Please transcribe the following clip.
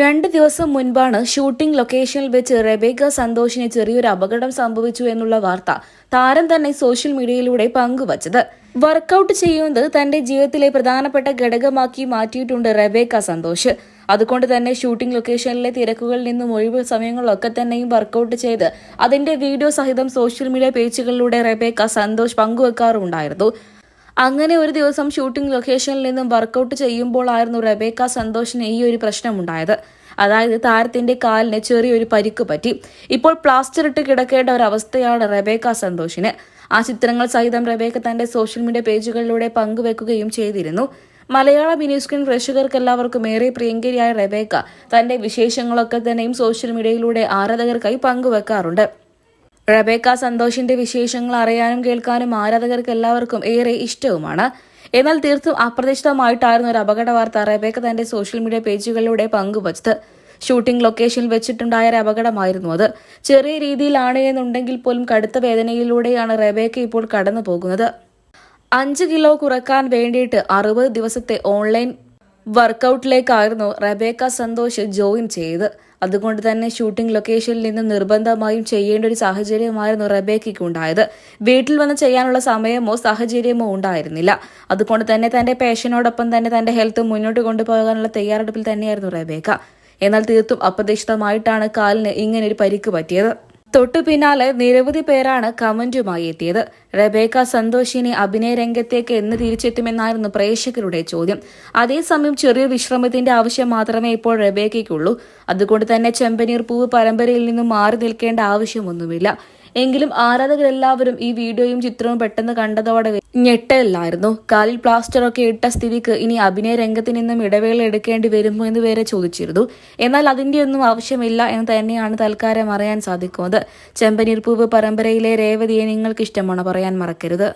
രണ്ട് ദിവസം മുൻപാണ് ഷൂട്ടിംഗ് ലൊക്കേഷനിൽ വെച്ച് റെബേക്ക സന്തോഷിന് ചെറിയൊരു അപകടം സംഭവിച്ചു എന്നുള്ള വാർത്ത താരം തന്നെ സോഷ്യൽ മീഡിയയിലൂടെ പങ്കുവച്ചത്. വർക്കൗട്ട് ചെയ്യുന്നത് തന്റെ ജീവിതത്തിലെ പ്രധാനപ്പെട്ട ഘടകമാക്കി മാറ്റിയിട്ടുണ്ട് റെബേക്ക സന്തോഷ്. അതുകൊണ്ട് തന്നെ ഷൂട്ടിംഗ് ലൊക്കേഷനിലെ തിരക്കുകളിൽ നിന്നും ഒഴിവ് സമയങ്ങളിലൊക്കെ തന്നെയും വർക്കൗട്ട് ചെയ്ത് അതിന്റെ വീഡിയോ സഹിതം സോഷ്യൽ മീഡിയ പേജുകളിലൂടെ റെബേക്ക സന്തോഷ് പങ്കുവെക്കാറുണ്ടായിരുന്നു. അങ്ങനെ ഒരു ദിവസം ഷൂട്ടിംഗ് ലൊക്കേഷനിൽ നിന്നും വർക്കൗട്ട് ചെയ്യുമ്പോഴായിരുന്നു റബേക്ക സന്തോഷിന് ഈ ഒരു പ്രശ്നമുണ്ടായത്. അതായത് താരത്തിന്റെ കാലിന് ചെറിയൊരു പരിക്ക് പറ്റി. ഇപ്പോൾ പ്ലാസ്റ്റർ ഇട്ട് കിടക്കേണ്ട ഒരു അവസ്ഥയാണ് റബേക്ക സന്തോഷിന്. ആ ചിത്രങ്ങൾ സഹിതം റബേക്ക തന്റെ സോഷ്യൽ മീഡിയ പേജുകളിലൂടെ പങ്കുവെക്കുകയും ചെയ്തിരുന്നു. മലയാള മിനി സ്ക്രീൻ പ്രേക്ഷകർക്ക് എല്ലാവർക്കും ഏറെ പ്രിയങ്കരിയായ റബേക്ക തന്റെ വിശേഷങ്ങളൊക്കെ തന്നെയും സോഷ്യൽ മീഡിയയിലൂടെ ആരാധകർക്കായി പങ്കുവെക്കാറുണ്ട്. റബേക്ക സന്തോഷിന്റെ വിശേഷങ്ങൾ അറിയാനും കേൾക്കാനും ആരാധകർക്ക് എല്ലാവർക്കും ഏറെ ഇഷ്ടവുമാണ്. എന്നാൽ തീർത്തും അപ്രതീക്ഷിതമായിട്ടായിരുന്നു ഒരു അപകട വാർത്ത റബേക്ക തന്റെ സോഷ്യൽ മീഡിയ പേജുകളിലൂടെ പങ്കുവച്ചത്. ഷൂട്ടിംഗ് ലൊക്കേഷനിൽ വെച്ചിട്ടുണ്ടായ ഒരു അപകടമായിരുന്നു അത്. ചെറിയ രീതിയിലാണ് എന്നുണ്ടെങ്കിൽ പോലും കടുത്ത വേദനയിലൂടെയാണ് റബേക്ക ഇപ്പോൾ കടന്നു പോകുന്നത്. അഞ്ച് കിലോ കുറയ്ക്കാൻ വേണ്ടിയിട്ട് അറുപത് ദിവസത്തെ ഓൺലൈൻ വർക്കൗട്ടിലേക്കായിരുന്നു റബേക്ക സന്തോഷ് ജോയിൻ ചെയ്ത് അതുകൊണ്ട് തന്നെ ഷൂട്ടിംഗ് ലൊക്കേഷനിൽ നിന്ന് നിർബന്ധമായും ചെയ്യേണ്ട ഒരു സാഹചര്യമായിരുന്നു റബേക്കയ്ക്ക് ഉണ്ടായത്. വീട്ടിൽ വന്ന് ചെയ്യാനുള്ള സമയമോ സാഹചര്യമോ ഉണ്ടായിരുന്നില്ല. അതുകൊണ്ട് തന്നെ തന്റെ പേഷനോടൊപ്പം തന്നെ തന്റെ ഹെൽത്ത് മുന്നോട്ട് കൊണ്ടുപോകാനുള്ള തയ്യാറെടുപ്പിൽ തന്നെയായിരുന്നു റബേക്ക. എന്നാൽ തീർത്തും അപ്രതീക്ഷിതമായിട്ടാണ് കാലിന് ഇങ്ങനെ ഒരു പരിക്ക് പറ്റിയത്. തൊട്ടു പിന്നാലെ നിരവധി പേരാണ് കമന്റുമായി എത്തിയത്. റബേക്ക സന്തോഷിനെ അഭിനയ രംഗത്തേക്ക് എന്ന് തിരിച്ചെത്തുമെന്നായിരുന്നു പ്രേക്ഷകരുടെ ചോദ്യം. അതേസമയം ചെറിയ വിശ്രമത്തിന്റെ ആവശ്യം മാത്രമേ ഇപ്പോൾ റബേക്കയ്ക്കുള്ളൂ. അതുകൊണ്ട് തന്നെ ചെമ്പനീർ പൂവ് പരമ്പരയിൽ നിന്നും മാറി നിൽക്കേണ്ട ആവശ്യമൊന്നുമില്ല. എങ്കിലും ആരാധകരെല്ലാവരും ഈ വീഡിയോയും ചിത്രവും പെട്ടെന്ന് കണ്ടതോടെ ഞെട്ടലായിരുന്നു കാലിൽ പ്ലാസ്റ്റർ ഒക്കെ ഇട്ട സ്ഥിതിക്ക് ഇനി അഭിനയ രംഗത്ത് നിന്നും ഇടവേള എടുക്കേണ്ടി വരുമോ എന്ന് വരെ ചോദിച്ചിരുന്നു. എന്നാൽ അതിന്റെ ഒന്നും ആവശ്യമില്ല എന്ന് തന്നെയാണ് തൽക്കാലം അറിയാൻ സാധിക്കുന്നത്. ചെമ്പനീർപ്പൂവ് പരമ്പരയിലെ രേവതിയെ നിങ്ങൾക്ക് ഇഷ്ടമാണ് പറയാൻ മറക്കരുത്.